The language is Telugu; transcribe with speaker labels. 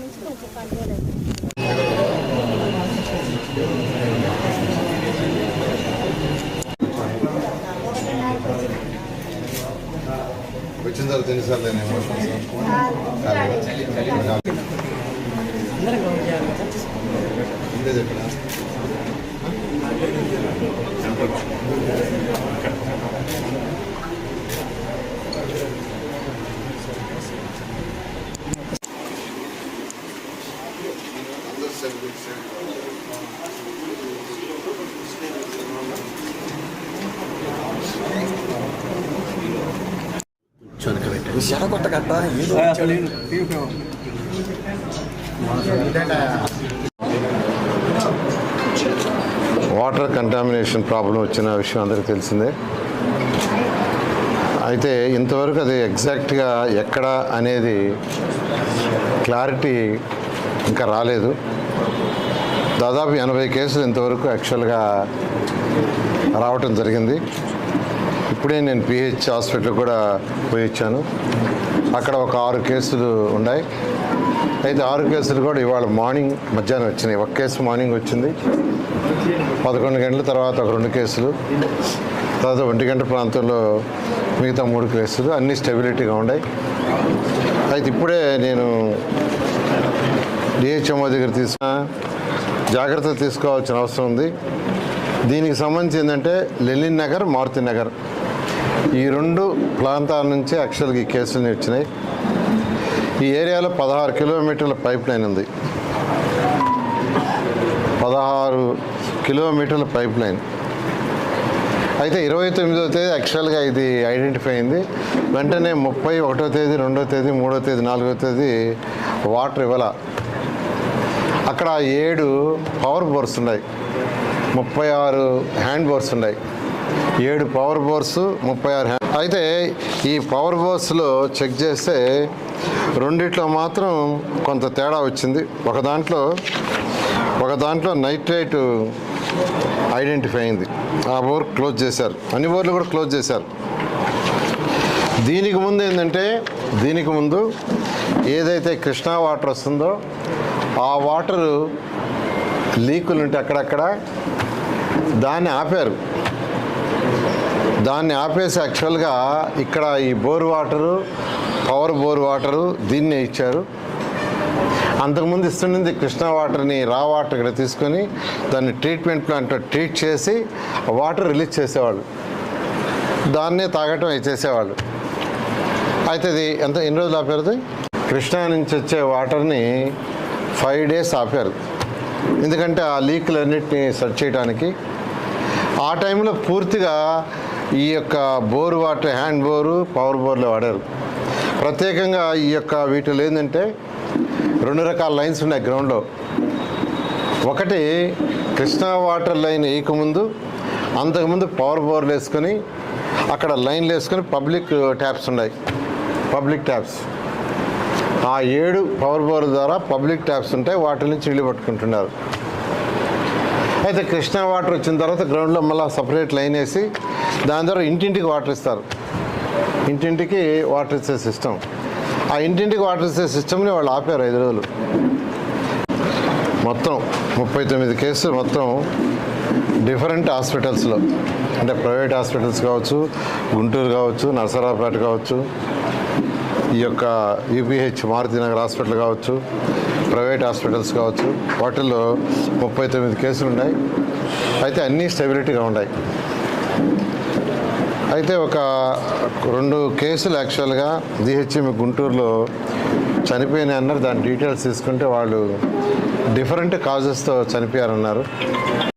Speaker 1: నుంచి కొంచెం కంట్రోల్ అయింది
Speaker 2: వచ్చిన తర్వాత ఎన్నిసార్లు నేను ఎమోషన్స్ ముందే చెప్పిన? అందరూ సెల్ఫ్
Speaker 3: ఏదో
Speaker 2: వాటర్ కంటామినేషన్ ప్రాబ్లం వచ్చిన విషయం అందరికీ తెలిసిందే. అయితే ఇంతవరకు అది ఎగ్జాక్ట్గా ఎక్కడ అనేది క్లారిటీ ఇంకా రాలేదు. దాదాపు ఎనభై కేసులు ఇంతవరకు యాక్చువల్గా రావటం జరిగింది. ఇప్పుడే నేను పిహెచ్ హాస్పిటల్ కూడా పోయి వచ్చాను. అక్కడ ఒక ఆరు కేసులు ఉన్నాయి. అయితే ఆరు కేసులు కూడా ఇవాళ మార్నింగ్ మధ్యాహ్నం వచ్చినాయి. ఒక కేసు మార్నింగ్ వచ్చింది. పదకొండు గంటల తర్వాత ఒక రెండు కేసులు. తర్వాత ఒంటి గంట ప్రాంతంలో మిగతా మూడు కేసులు అన్నీ స్టెబిలిటీగా ఉన్నాయి. అయితే ఇప్పుడే నేను డిహెచ్ఎంఓ దగ్గర తీసిన జాగ్రత్తలు తీసుకోవాల్సిన అవసరం ఉంది. దీనికి సంబంధించి ఏంటంటే లెలిన్ నగర్ మారుతి నగర్. ఈ రెండు ప్రాంతాల నుంచి యాక్చువల్గా ఈ కేసులు వచ్చినాయి ఈ ఏరియాలో పదహారు కిలోమీటర్ల పైప్ లైన్ ఉంది. పదహారు కిలోమీటర్ల పైప్ లైన్. అయితే ఇరవై తొమ్మిదో తేదీ యాక్చువల్గా ఇది ఐడెంటిఫై అయింది. వెంటనే ముప్పై ఒకటో తేదీ రెండో తేదీ మూడో తేదీ నాలుగో తేదీ వాటర్ ఇవ్వాల. అక్కడ ఏడు పవర్ బోర్స్ ఉన్నాయి. ముప్పై ఆరు హ్యాండ్ బోర్స్ ఉన్నాయి. ఏడు పవర్ బోర్స్ ముప్పై ఆరు హ్యాండ్ అయితే ఈ పవర్ బోర్స్లో చెక్ చేస్తే రెండిట్లో మాత్రం కొంత తేడా వచ్చింది. ఒక దాంట్లో ఒక దాంట్లో నైట్రేట్ ఐడెంటిఫై అయింది. ఆ బోర్ క్లోజ్ చేశారు. అన్ని బోర్లు కూడా క్లోజ్ చేశారు. దీనికి ముందు ఏంటంటే దీనికి ముందు ఏదైతే కృష్ణా వాటర్ వస్తుందో ఆ వాటర్ లీకులు ఉంటే అక్కడక్కడ దాన్ని ఆపారు. దాన్ని ఆపేసి యాక్చువల్గా ఇక్కడ ఈ bore water power bore water దీన్నే ఇచ్చారు. అంతకుముందు ఇస్తుండింది కృష్ణా వాటర్ని రా వాటర్ ఇక్కడ తీసుకొని దాన్ని ట్రీట్మెంట్ ప్లాంట్లో ట్రీట్ చేసి వాటర్ రిలీజ్ చేసేవాళ్ళు. దాన్నే తాగటం చేసేవాళ్ళు. అయితే ఇది ఎంత ఎన్ని రోజులు ఆపారు కృష్ణా నుంచి వచ్చే వాటర్ని ఫైవ్ డేస్ ఆపారు. ఎందుకంటే ఆ లీక్లన్నింటినీ సెర్చ్ చేయడానికి ఆ టైంలో పూర్తిగా ఈ యొక్క bore water hand bore power బోర్లు వాడారు. ప్రత్యేకంగా ఈ యొక్క వీటిలో ఏంటంటే రెండు రకాల లైన్స్ ఉన్నాయి గ్రౌండ్లో. ఒకటి కృష్ణా వాటర్ లైన్ వేయకముందు అంతకుముందు పవర్ బోర్లు వేసుకొని అక్కడ లైన్లు వేసుకొని పబ్లిక్ ట్యాప్స్ ఉన్నాయి. పబ్లిక్ ట్యాప్స్ ఆ ఏడు పవర్ బోర్ ద్వారా పబ్లిక్ ట్యాప్స్ ఉంటాయి వాటి నుంచి ఇల్లు పట్టుకుంటున్నారు. అయితే కృష్ణా వాటర్ వచ్చిన తర్వాత గ్రౌండ్లో మళ్ళీ సపరేట్ లైన్ వేసి దాని ద్వారా ఇంటింటికి వాటర్ ఇస్తారు. ఇంటింటికి వాటర్ ఇచ్చే సిస్టమ్. ఆ ఇంటింటికి వాటర్ ఇచ్చే సిస్టమ్ని వాళ్ళు ఆపారు ఐదు రోజులు. మొత్తం ముప్పై తొమ్మిది కేసులు మొత్తం డిఫరెంట్ హాస్పిటల్స్లో. అంటే ప్రైవేట్ హాస్పిటల్స్ కావచ్చు గుంటూరు కావచ్చు నర్సరాపేట కావచ్చు. ఈ యొక్క యూపీహెచ్ మారుతినగర్ హాస్పిటల్ కావచ్చు ప్రైవేట్ హాస్పిటల్స్ కావచ్చు వాటిల్లో ముప్పై తొమ్మిది కేసులు ఉన్నాయి. అయితే అన్నీ స్టెబిలిటీగా ఉన్నాయి. అయితే ఒక రెండు కేసులు యాక్చువల్గా జిహెచ్ఎం గుంటూరులో చనిపోయినాయి అన్నారు. దాని డీటెయిల్స్ తీసుకుంటే వాళ్ళు డిఫరెంట్ కాజెస్తో చనిపోయారన్నారు.